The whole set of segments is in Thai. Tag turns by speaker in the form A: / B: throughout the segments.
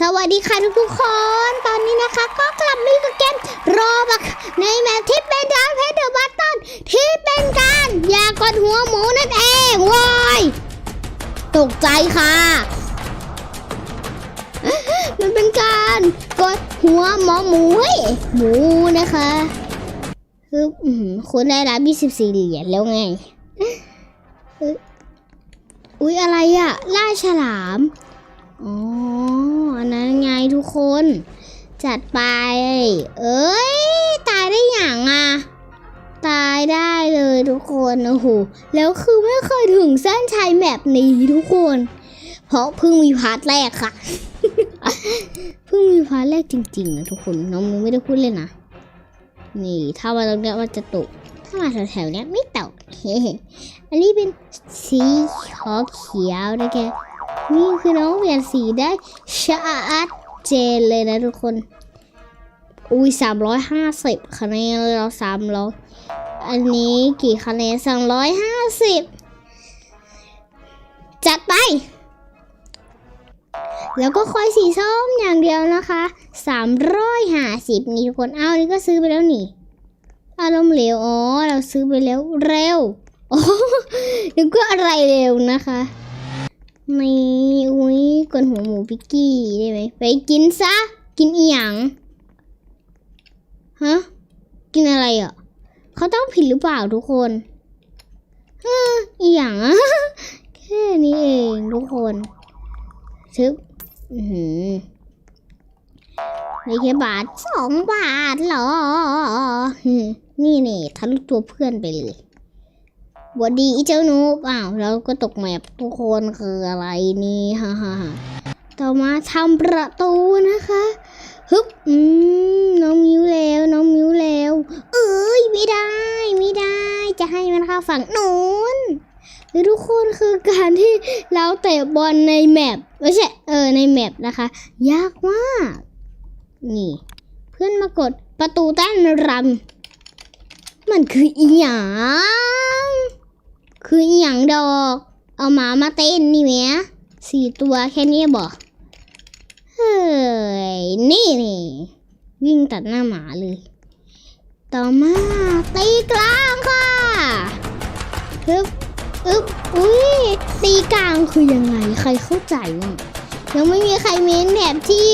A: สวัสดีค่ะทุกๆคน ตอนนี้นะคะ ก็กลับมาอยู่กับเกมโรบักในแมปที่เป็นดาวเพชรเดอะบัตตันที่เป็นการอยากดหัวหมูนั่นเองวายตกใจค่ะ มันเป็นการกดหัวหมอหมูหมูนะคะคือคุณได้รับ24เหรียญแล้วไง อุ๊ยอะไรอะล่าฉลาม อ๋อ อันนั้นไงทุกคน จัดไป เอ้ย ตายได้อย่างอะ ตายได้เลยทุกคน โอ้โห แล้วคือไม่เคยถึงเส้นชัยแบบนี้ทุกคน เพราะเพิ่งมีพาร์ทแรกค่ะ เพิ่งมีพาร์ทแรกจริงๆนะทุกคน น้องมึงไม่ได้พูดเลยนะ นี่ ถ้ามาตรงเนี้ยมันจะตก ถ้ามาแถวๆเนี้ยไม่ตกอันนี้เป็นสีขาวเขียวนะแก นี่คือน้องเปลี่ยนสีได้ชัดเจนเลยนะทุกคน อุ้ยสามร้อยห้าสิบคะแนนเราสามร้อยอันนี้กี่คะแนนสองร้อยห้าสิบจัดไป แล้วก็คอยสีส้มอย่างเดียวนะคะสามร้อยห้าสิบนี่ทุกคนเอานี่ก็ซื้อไปแล้วนี่อารมณ์เหลวอ๋อ เราซื้อไปแล้วเร็ว โอ้นึกว่าอะไรเร็วนะคะ นี่อุ้ยกวนหัวหมูพิกกี้ได้ไหมไปกินซะ กินอีหยังฮะกินอะไรอะเขาต้องผิดหรือเปล่าทุกคนฮะอีหยังอะแค่นี้เองทุกคนทึบอือหือนี่แค่บาทสองบาทเหรอ นี่นี่ทะลุตัวเพื่อนไปเลย บวดีเจ้าหนูอ้าวเราก็ตกแมปทุกคนคืออะไรนี่ฮ่าฮ่าฮ่าต่อมาทำประตูนะคะฮึบอืมน้องมิวแล้วน้องมิวแล้ว เอ้ยไม่ได้ไม่ได้ จะให้มันเข้าฝั่งนู้นหรือทุกคนคือการที่เราเตะบอลในแมปไม่ใช่เออในแมปนะคะ ยากมากนี่ เพื่อนมากดประตูต้านรำมันคืออีหยัง คืออหย่างดอก เอาหมามาเต้นนี่แหมสี่ตัวแค่นี้บอกเฮ้ย นี่นี่วิ่งตัดหน้าหมาเลย ต่อมาตีกลางค่ะฮึบอึบอุ้ยตีกลางคือยังไงใครเข้าใจบ้างยังไม่มีใครเม้นแบบที่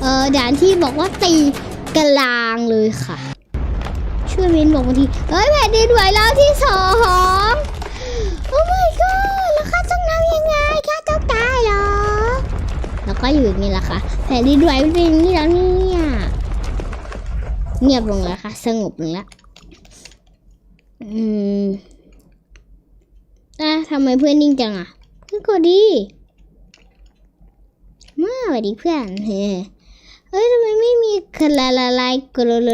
A: เออด่านที่บอกว่าตีกลางเลยค่ะ ช่วยเม้นบอกมาทีเฮ้ยแผ่นดินไหวแล้วที่สอง my god แล้วข้าต้องนั่งยังไงข้าต้องตายเหรอ แล้วก็อยู่อย่างนี่แหละค่ะแผ่นดินไหวเป็นอย่างนี้แล้วเนี่ยเงียบลงแล้วค่ะ สงบลงแล้วอืมอะทำไมเพื่อนนิ่งจังอะ เพื่อนกดดีมาสวัสดีเพื่อนเฮ้ยเฮ้ยทำไมไม่มีคลาลาลายกดเลยเ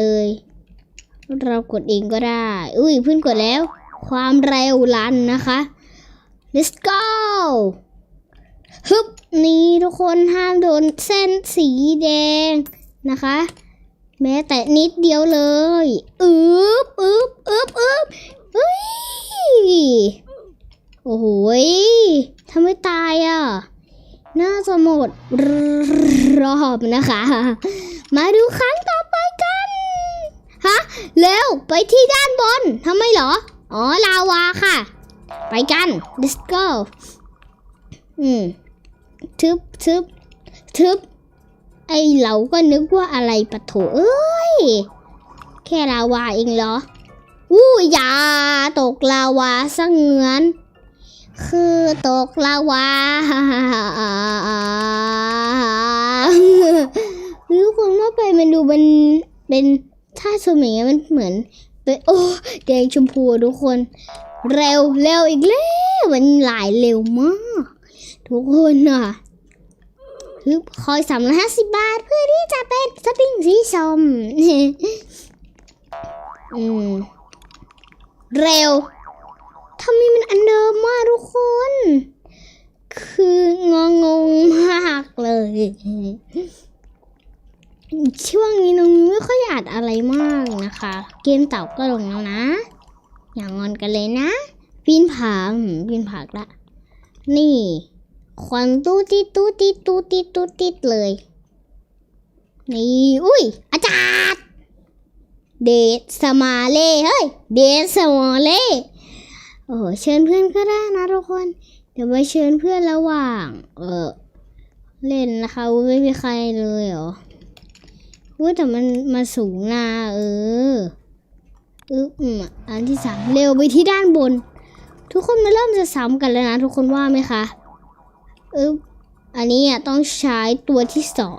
A: ลย เรากดเองก็ได้ อุ้ยเพื่อนกดแล้ว ความเร็วลันนะคะ let's go ฮึบนี่ทุกคนห้ามโดนเส้นสีแดงนะคะ แม้แต่นิดเดียวเลยอึบอึบอึบอึบเฮ้ยโอ้โหทำไมตายอะ น่าจะหมดรอบนะคะ มาดูครั้งต่อไปกัน ฮะ เร็ว ไปที่ด้านบนทำไมเหรอ อ๋อ ลาวาค่ะ ไปกัน let's go อืมทึบทึบทึบ ไอเราก็นึกว่าอะไรปะโถเอ้ย แค่ลาวาเองเหรอ อู้ย่าตกลาวาซะเหมือน คือตกลาวาทุกคนว่าไปมันดูเป็นเป็นถ้าสมัยนี้มันเหมือน เป็นโอ้แดงชมพูทุกคน เร็วเร็วอีกแล้วมันหลายเร็วมาก ทุกคนอะฮึบคอยสามร้อยห้าสิบบาทเพื่อที่จะเป็นสปริงสีส้มอืมเร็วทำไมมันอันเดิมมากทุกคน คืองงงมากเลย ช่วงนี้น้องไม่ค่อยอ่านอะไรมากนะคะ เกมเต่าก็ลงแล้วนะ อย่างอนกันเลยนะ ปีนผาหืมปีนผากละนี่ควันตู้ติดตู้ติดตู้ติดตู้ติดเลย นี่ อุ้ย อาจารย์ เดทสมาเล่เฮ้ย เดทสมาเล่โอ้โหเชิญเพื่อนก็ได้นะทุกคน เดี๋ยวไปเชิญเพื่อนระหว่าง เออเล่นนะคะ ไม่มีใครเลยเหรอ อุ้ยแต่มันมาสูงนาเอออึ๊บอืมอันที่สามเร็วไปที่ด้านบน ทุกคนมาเริ่มจะซ้ำกันแล้วนะ ทุกคนว่าไหมคะอึ๊บอันนี้อะต้องใช้ตัวที่สอ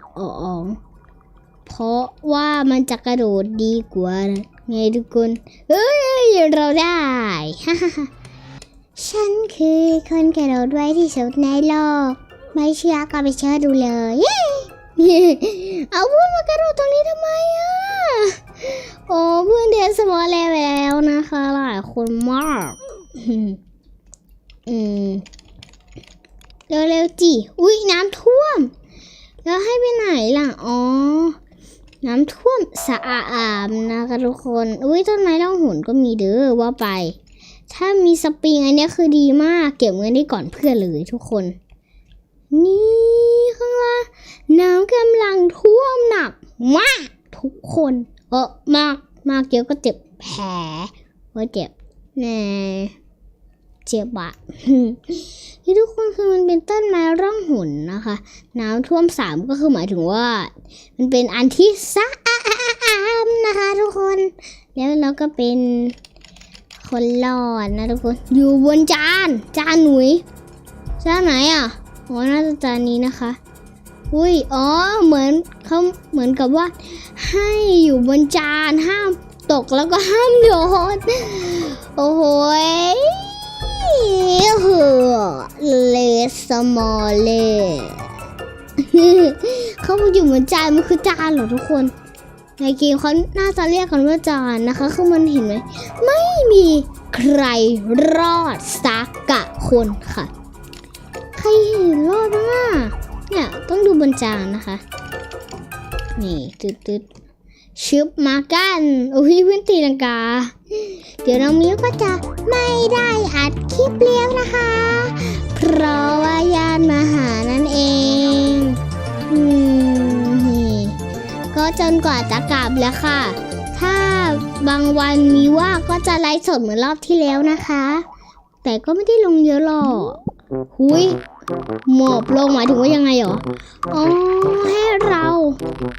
A: งเพราะว่ามันจะกระโดดดีกว่า ไงทุกคนเอ้ยเราได้ฮ่าฮ่าฉันคือคนกระโดดไวที่สุดในโลก ไม่เชื่อก็ไปเชื่อดูเลย เอาเพื่อนมากระโดดตรงนี้ทำไมอะ โอ้เพื่อนเทสมอลแล้วแล้วนะคะหลายคนมากอืมเร็วๆจิอุ้ยน้ำท่วม แล้วให้ไปไหนล่ะ อ๋อ น้ำท่วมสะอาดนะคะทุกคน อุ้ยต้นไม้ล่องหุนก็มีเด้อว่าไป ถ้ามีสปริงอันนี้คือดีมาก เก็บเงินได้ก่อนเพื่อนเลยทุกคน นี่ข้างล่างน้ำกำลังท่วมหนักมากทุกคน เออมากมากเยอะก็เจ็บแผลว่าเจ็บแน่เจ็บอะที่ทุกคนคือมันเป็นต้นไม้ร่องหุ่นนะคะ น้ำท่วมสามก็คือหมายถึงว่า มันเป็นอันที่สาดนะคะทุกคน แล้วเราก็เป็นคนรอดนะทุกคน อยู่บนจาน จานหนุยจานไหนอะ อ๋อน่าจะจานนี้นะคะ อุ้ย อ๋อ เหมือนเขาเหมือนกับว่า ให้อยู่บนจานห้ามตกแล้วก็ห้ามโดนโอ้โหเหือเลสมอลเลเขาอกอยู่บนจานมันคือจานเหรอทุกคน ในเกมเขาน่าจะเรียกกันว่าจานนะคะ คือมันเห็นไหม ไม่มีใครรอดสักกะคนค่ะ รเห็นรอดบ้างอะเนี่ยต้องดูบนจานนะคะ นี่ตึ๊ดตึ๊ดชึบมากันโอ้ยพื้นตีลังกา เดี๋ยวน้องมิวก็จะไม่ได้อัดคลิปเลี้ยงนะคะ เพราะว่ายานมาหานั่นเองอืมนี่ก็จนกว่าจะกลับแล้วค่ะ ถ้าบางวันมีว่าก็จะไลฟ์สดเหมือนรอบที่แล้วนะคะ แต่ก็ไม่ได้ลงเยอะหรอก หุย หมอบลงหมายถึงว่ายังไงเหรอ อ๋อ ให้เรา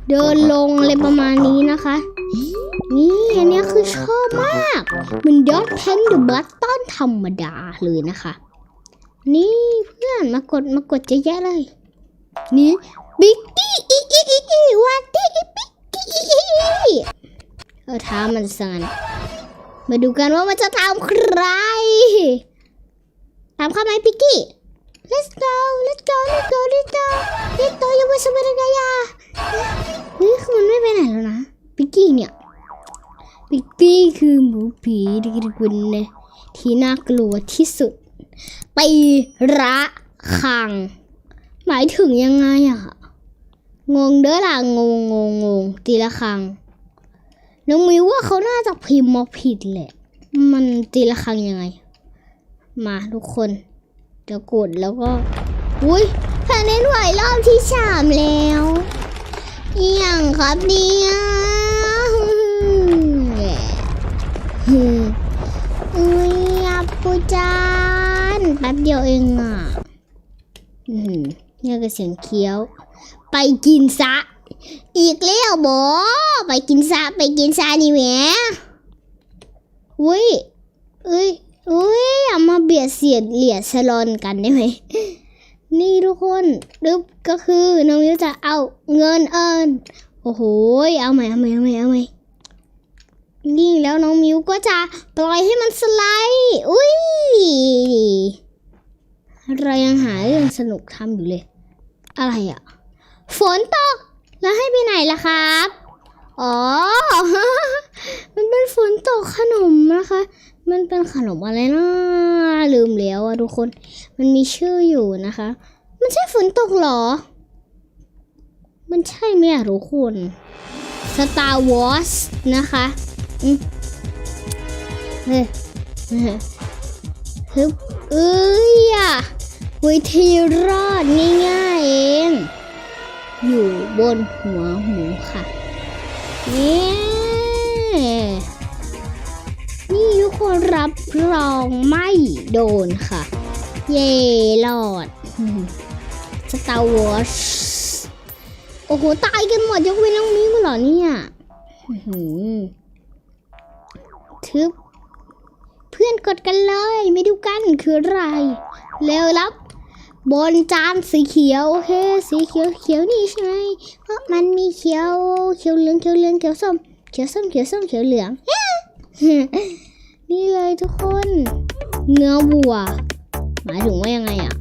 A: เดินลงอะไรประมาณนี้นะคะ นี่อันนี้คือชอบมาก มันยอดแทงเดอะบัตต้นธรรมดาเลยนะคะ นี่เพื่อนมากดมากดเยอะแยะเลย นี่บิ๊กกี้อีอีอีอีวัดดี้บิ๊กกี้อีอีเออท้ามันสันมาดูกันว่ามันจะทำใครตามเข้าไหมพิกกี้ let's go let's go let's go let's go let's go ยังไม่สมัยกันยาเฮ้ยคือมันไม่ไปไหนแล้วนะพิกกี้เนี่ยพิกกี้คือหมูผีที่คุณเนี่ยที่น่ากลัวที่สุดตีระคัง หมายถึงยังไงอะงงเด้อล่ะงงงงงงตีละครังน้องมิวว่าเขาน่าจะพิมพ์มาผิดแหละ มันตีละครังยังไง มาทุกคน เดี๋ยวกดแล้วก็ อุ้ยแผ่นดินไหวรอบที่สามแล้วอย่างครับเนี่ยอืมอุ้ยอับปูจานแป๊บเดียวเองอะอืมเนี่ยก็เสียงเคี้ยว ไปกินซะ อีกแล้วบอไปกินซะ ไปกินซะนี่แหมอุ้ยเอ้ย อุ้ยอย่ามาเบียดเสียดเหลียดสลอนกันได้ไหมนี่ทุกคนรึบก็คือน้องมิวจะเอาเงินเอินโอ้โหเอาใหม่เอาใหม่เอาใหม่เอาใหม่นี่แล้วน้องมิวก็จะปล่อยให้มันสไลด์อุ้ยเรายังหาเรื่องสนุกทำอยู่เลย อะไรอะ่ะ ฝนตก แล้วให้ไปไหนล่ะครับ อ๋อ มันเป็นฝนตกขนมนะคะ มันเป็นขนมอะไรนะลืมแล้วอะทุกคน มันมีชื่ออยู่นะคะ มันใช่ฝนตกหรอ มันใช่ไหมอะทุกคน Star Wars นะคะอืมเฮ้ยเฮ้ยฮึบเอ้ยอะวิธีรอดง่ายๆเอง อยู่บนหัวหมูค่ะเนี่ย นี่ทุกคนรับรองไม่โดนค่ะ เย่รอดสตาร์วอชโอ้โห ตายกันหมดยกเว้นน้องมิ้วเหรอเนี่ยอื้อหือทึบเพื่อนกดกันเลยไม่ดูกันคืออะไร เร็วรับบนจานสีเขียวโอเคสีเขียวเขียวนี่ใช่ไหมเพราะมันมีเขียวเขียวเหลืองเขียวเหลืองเขียวส้มเขียวส้มเขียวส้มเขียวเหลือง นี่เลยทุกคน เนื้อวัว หมายถึงว่ายังไงอะ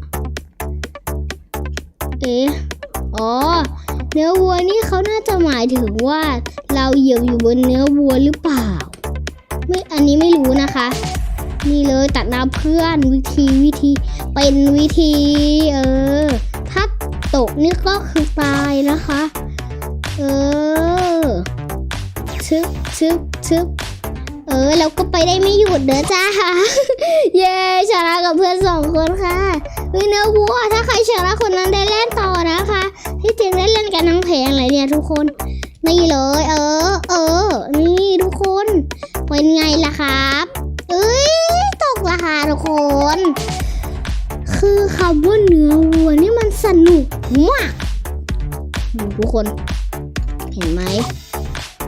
A: เอ๊ะอ๋อ เนื้อวัวนี่เขาน่าจะหมายถึงว่า เราเหยียบอยู่บนเนื้อวัวหรือเปล่า ไม่อันนี้ไม่รู้นะคะ นี่เลยตัดน้าเพื่อนวิธีวิธี เป็นวิธี เออ ถ้าตกนี่ก็คือตายนะคะ เออชึบชึบชึบ เออเราก็ไปได้ไม่หยุดเด้อจ้าเย้ชนะกับเพื่อนสองคนค่ะเฮ้ยเนื้อวัวถ้าใครชนะคนนั้นได้เล่นต่อนะคะที่จริงได้เล่นกันทั้งเพลงเลยเนี่ยทุกคนนี่เลย เออ เออ นี่ทุกคน เป็นไงล่ะครับ เอ้ยตกราคาทุกคน คือคำว่าเนื้อวัวนี่มันสนุกมากทุกคน เห็นไหม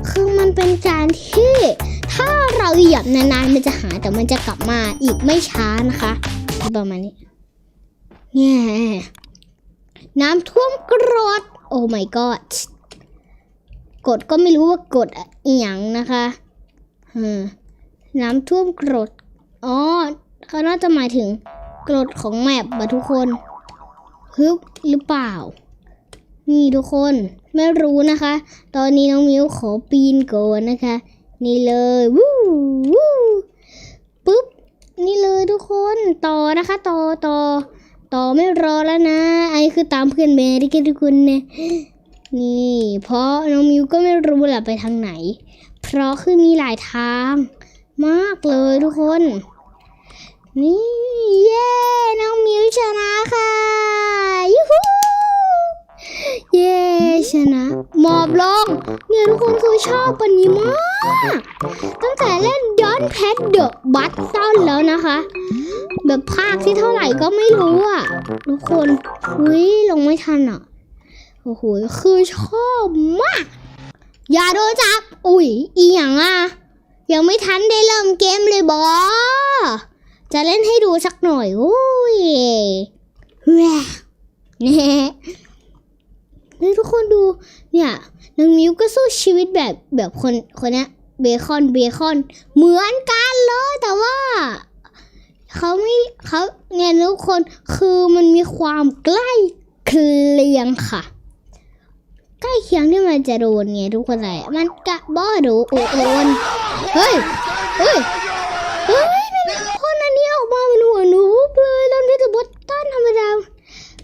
A: คือมันเป็นการที่ ถ้าเราเหยียบนานๆมันจะหายแต่มันจะกลับมาอีกไม่ช้านะคะประมาณนี้เนี่ยน้ำท่วมกรด โอ้ my god กดก็ไม่รู้ว่ากดอีหยังนะคะอืมน้ำท่วมกรด อ๋อเขาน่าจะหมายถึงกรดของแมปบะทุกคนฮึบหรือเปล่า นี่ทุกคนไม่รู้นะคะ ตอนนี้น้องมิวขอปีนก่อนนะคะ นี่เลยวู้วู้ปุ๊บนี่เลยทุกคนต่อนะคะ ต่อต่อต่อไม่รอแล้วนะไอ้คือตามเพื่อนเมย์ที่ทุกคนเนี่ยนี่เพราะน้องมิวก็ไม่รู้แหละไปทางไหน เพราะคือมีหลายทางมากเลยทุกคน นี่ เย้ น้องมิวชนะค่ะยูฮู เย้ชนะหมอบลง เนี่ยทุกคนคือชอบปันนี้มาก ตั้งแต่เล่นย้อนแพทเดอะบัตตอนแล้วนะคะ แบบภาคที่เท่าไหร่ก็ไม่รู้อะ ทุกคนอุ้ยลงไม่ทันอะ โอ้โห คือชอบมาก อย่าโดนจับ อุ้ย อีหยังอะ ยังไม่ทันได้เริ่มเกมเลยบอจะเล่นให้ดูสักหน่อยโอ้ยแหวะเนี่ย นี่ทุกคนดูเนี่ยนางมิวก็สู้ชีวิตแบบแบบคนคนนี้เบคอนเบคอนเหมือนกันเลยแต่ว่าเขาไม่เขาเนี่ยทุกคนคือมันมีความใกล้เคียงค่ะ ใกล้เคียงที่มันจะโดนไงทุกคนเลยมันกะบ่โดนโอโอนเฮ้ยเฮ้ยเฮ้ยคนอันนี้ออกมาเป็นหัวหนูเลยแล้วนี่คือบอตตันธรรมดา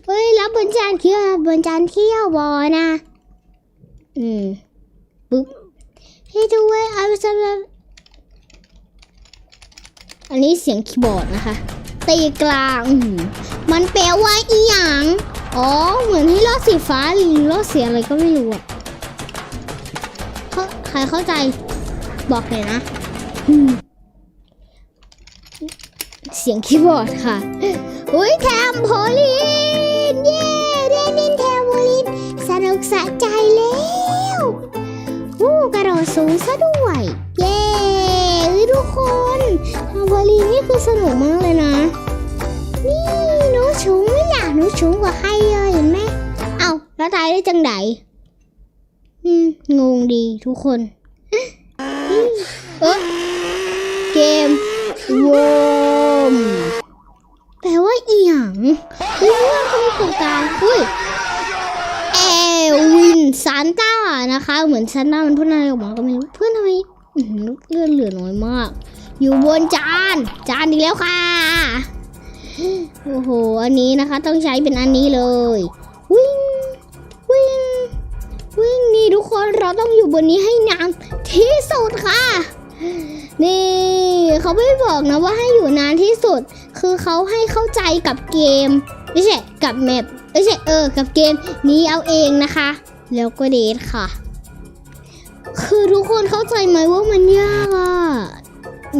A: เฮ้ยรับบนจานเคี้ยวบนจานเคี้ยวบอนะ อืมปุ๊บเฮ้ยดูเว้ยเอาไปสำหรับอันนี้เสียงคีย์บอร์ดนะคะ ตีกลางอือมันแปลว่าอีหยังอ๋อ เหมือนให้ลอดสีฟ้าหรือลอดสีอะไรก็ไม่รู้อะเขาใครเข้าใจบอกหน่อยนะ เสียงคีย์บอร์ดค่ะ อุ้ยแทมโพลิ นเย้ได้เล่นแทมโพลินสนุกสะใจแล้ววู้กระโดดสูงซะด้วย เย้เอ้ยทุกคนแทมโพลินนี่คือสนุกมากเลยนะ นี่หนูสูงไม่อยากหนูสูงกว่าใครเลยเห็นไหมเอ้าแล้วตายได้จังไดอืมงงดีทุกคนเออเกมวอม แปลว่าอีหยังเฮ้ยว่าเขาไม่ตรงกางอุ้ยเอวินซานต้านะคะ เหมือนซานต้ามันพูดอะไรออกมาก็ไม่รู้เพื่อนทำไมเลือดเหลือน้อยมาก อยู่บนจาน จานอีกแล้วค่ะโอ้โหอันนี้นะคะต้องใช้เป็นอันนี้เลย วิ่งวิ่งวิ่งนี่ทุกคนเราต้องอยู่บนนี้ให้นานที่สุดค่ะ นี่เขาไม่บอกนะว่าให้อยู่นานที่สุด คือเขาให้เข้าใจกับเกมไม่ใช่กับแมปไม่ใช่เออ กับเกมนี้เอาเองนะคะ แล้วก็เดทค่ะ คือทุกคนเข้าใจไหมว่ามันยากอะ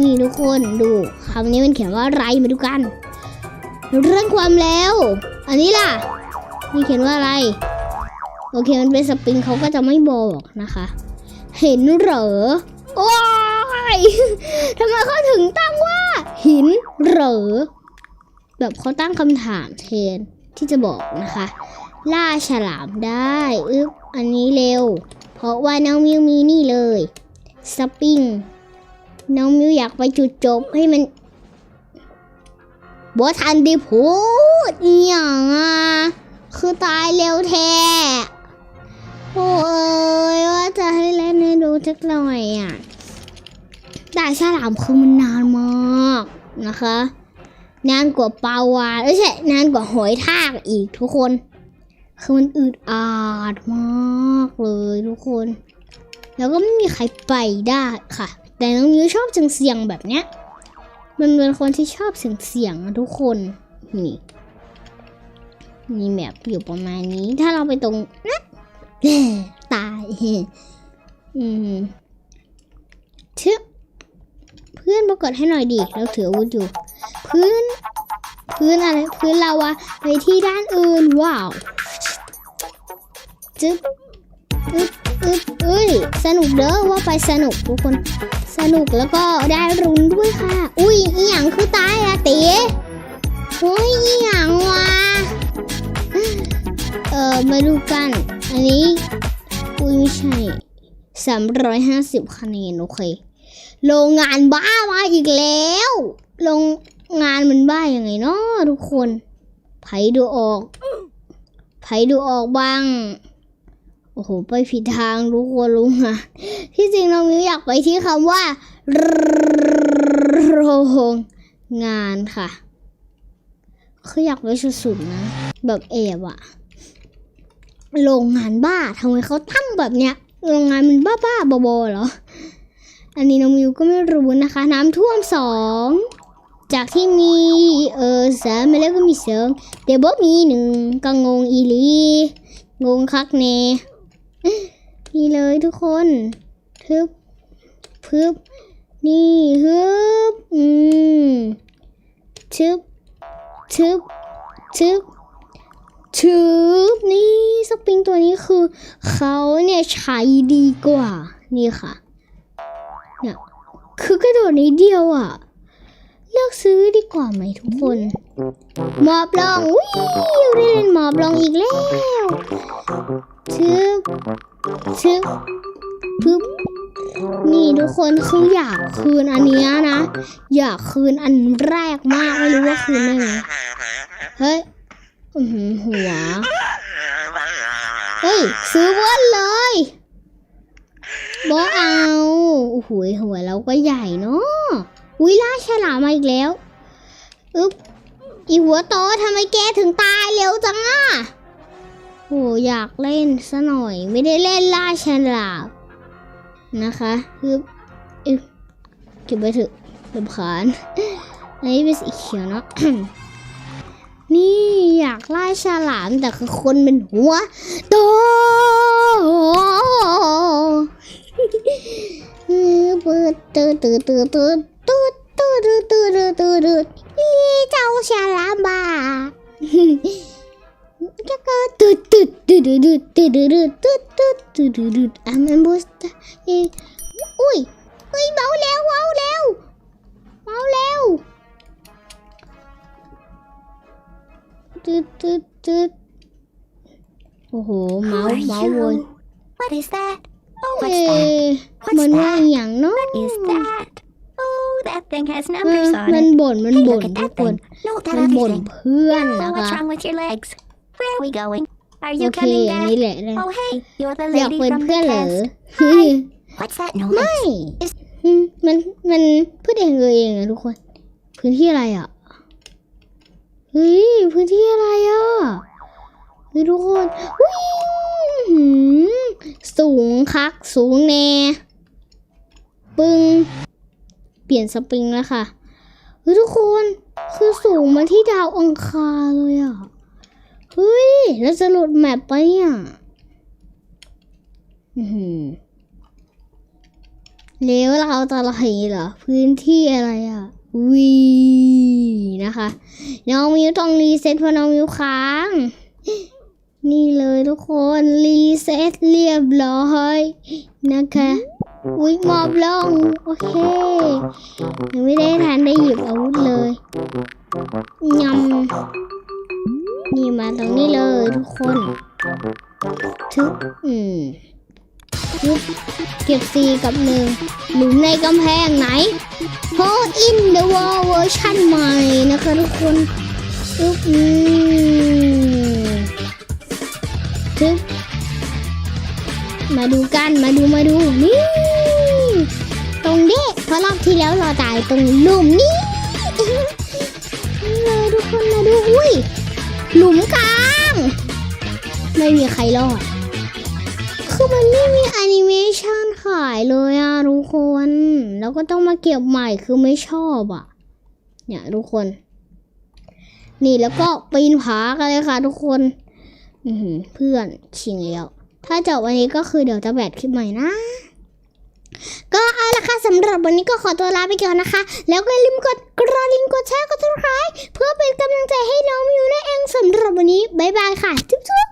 A: นี่ทุกคนดูคำนี้มันเขียนว่าอะไรมาดูกัน เรื่องความแล้ว อันนี้ล่ะนี่เขียนว่าอะไร โอเคมันเป็นสปริงเขาก็จะไม่บอกนะคะ เห็นเหรอโอ้ยทำไมเขาถึงตั้งว่า หินเหรอ แบบเขาตั้งคำถามแทนที่จะบอกนะคะ ล่าฉลามได้อึ๊บอันนี้เร็ว เพราะว่าน้องมิวมีนี่เลยสปริงน้องมิวอยากไปจุดจบให้มันบอทันได้พูดอหย่างอะคือตายเร็วแท้โอ้ยว่าจะให้เล่นให้ดูสักหน่อยอะแต่ฉลามคือมันนานมากนะคะ นานกว่าปลาวาฬไม่ใช่นานกว่าหอยทากอีกทุกคน คือมันอึดอัดมากเลยทุกคน แล้วก็ไม่มีใครไปได้ค่ะ แต่น้องมิวชอบเสียงแบบเนี้ย มันเป็นคนที่ชอบเสียงๆอะทุกคนนี่มีแบบอยู่ประมาณนี้ ถ้าเราไปตรงนั้นตาย อืมเชื่อเพื่อนปรากฏให้หน่อยดิเราถืออาวุธอยู่ พื้น พื้นอะไร พื้นเราอะไปที่ด้านอื่น ว้าว จึ๊บอึ๊บอึ๊บเอ้ย สนุกเด้อว่าไปสนุกทุกคน สนุกแล้วก็ได้รุนด้วยค่ะ อุ้ยอีหยังคือตายอะเต๋โอ้ยอีหยังวะ เออมาดูกัน อันนี้ อุ้ยไม่ใช่สามร้อยห้าสิบคะแนนโอเค โรงงานบ้ามาอีกแล้ว โรงงานมันบ้ายังไงเนาะทุกคนไผดูออกไผดูออกบ้าง โอ้โห ไปผิดทางทุกคนรู้งานที่จริงน้องมิวอยากไปที่คำว่าโรงงานค่ะคืออยากไปสุดๆนะ แบบเอบอะโรงงานบ้าทำไมเขาตั้งแบบเนี้ยโรงงานมันบ้าๆบอๆเหรอ อันนี้น้องมิวก็ไม่รู้นะคะ น้ำท่วมสอง จากที่มีเออสามมาแล้วก็มีสองเดี๋ยวบอมีหนึ่งก็งงอีลีงงคักแน่นี่เลยทุกคนทึบพึบนี่ฮึบอืมชึบชึบชึบชึบนี่สปริงตัวนี้คือเขาเนี่ยใช้ดีกว่า นี่ค่ะเนี่ยคือกระโดดนิดเดียวอะ เลือกซื้อดีกว่าไหมทุกคนหมอบลองวิวได้เล่นหมอบลองอีกแล้วชึบชึบปึ๊บนี่ทุกคนคืออยากคืนอันนี้นะ อยากคืนอันแรกมากไม่รู้ว่าคืนได้ไหมเฮ้ยหือหัวเฮ้ยซื้อเบิ้ลเลยบอเอาโอ้โหหัวเราก็ใหญ่เนาะ อุ้ยล่าฉลามมาอีกแล้วอึ๊บอีหัวโตทำไมแกถึงตายเร็วจังอะโหอยากเล่นซะหน่อย ไม่ได้เล่นล่าฉลามนะคะคืออึ๊บเก็บไว้เถอะลำคาญอันนี้เป็นสีเขียวเนาะนี่อยากไล่ฉลามแต่คือคนเป็นหัวโตเปิดตื่นตื่นตื่นตื่นตื่นตื่น ตื่นตื่นตื่นตื่นตื่นนี่เจ้าฉลามบ้าจะก็ตื่นตื่นตื่นตื่นตื่นตื่นตื่นตื่นตื่นตื่นตื่นตื่นอะมันบูสต์อุ้ยอุ้ยเบาแล้วเบาแล้วเบาแล้วตืดตืดตืดโอ้โหเมาส์เมาส์วน
B: What is that? Oh,
A: เอ๊
B: what's that?
A: มันว่าอย่างเนาะ
B: What is that? Oh, that thing has
A: เออ
B: numbers on
A: มัน
B: it.
A: บ่น มัน
B: Hey,
A: บ่น
B: look at
A: ทุก
B: that
A: คน
B: thing. Note that
A: มันบ่น
B: everything.
A: เพื่อนนะ
B: Oh, what's
A: คะ
B: wrong with your legs? Where are we going? Are
A: โอ
B: you
A: เค
B: coming
A: อัน
B: back?
A: นี้แหละเลย
B: Oh, hey, you're the
A: อยาก
B: lady
A: เป็น
B: from
A: เพื่อน
B: the
A: เหรอ
B: test. What's that noise?
A: ไม่อืมมันมันพูดเองเลยเองอะทุกคน พื้นที่อะไรอะเฮ้ยพื้นที่อะไรอะเฮ้ยทุกคนอุ้ยอื้อหือสูงคักสูงแน่ปึ้ง เปลี่ยนสปริงแล้วค่ะเฮ้ยทุกคนคือสูงมาที่ดาวอังคารเลยอะเฮ้ยแล้วจะหลุดแมปไปอะอืแล้วเราจะอะไรเหรอพื้นที่อะไรอะวีนะคะน้องมิวต้องรีเซ็ตเพราะน้องมิวค้างนี่เลยทุกคน รีเซ็ตเรียบร้อยนะคะ อุ้ยมอบลง โอเคยังไม่ได้ทันได้หยิบอาวุธเลยยำนี่มาตรงนี้เลยทุกคนทึบอืมทึบเก็บสีกับหนึ่งหลุมในกำแพงไหน Hold in the wall เวอร์ชันใหม่นะคะทุกคนทึบอืมทึบมาดูกัน มาดู มาดู นี่ ตรงนี้เพราะรอบที่แล้วเราตายตรงหลุมนี้นี่เลยทุกคนมาดูอุ้ยหลุมกลางไม่มีใครรอดคือมันไม่มีแอนิเมชันขายเลยอะทุกคน แล้วก็ต้องมาเก็บใหม่คือไม่ชอบอะเนี่ยทุกคน นี่แล้วก็ปีนผากันเลยค่ะทุกคนอืเพื่อนชิงแล้ว ถ้าจบวันนี้ก็คือเดี๋ยวจะแบตคลิปใหม่นะ ก็เอาละค่ะสำหรับวันนี้ก็ขอตัวลาไปก่อนนะคะ แล้วก็ลืมกดกระดิ่งกดแชร์กดติดตามเพื่อเป็นกำลังใจให้น้องมิวนะเองสำหรับวันนี้บ๊ายบายค่ะจุ๊บจุ๊บ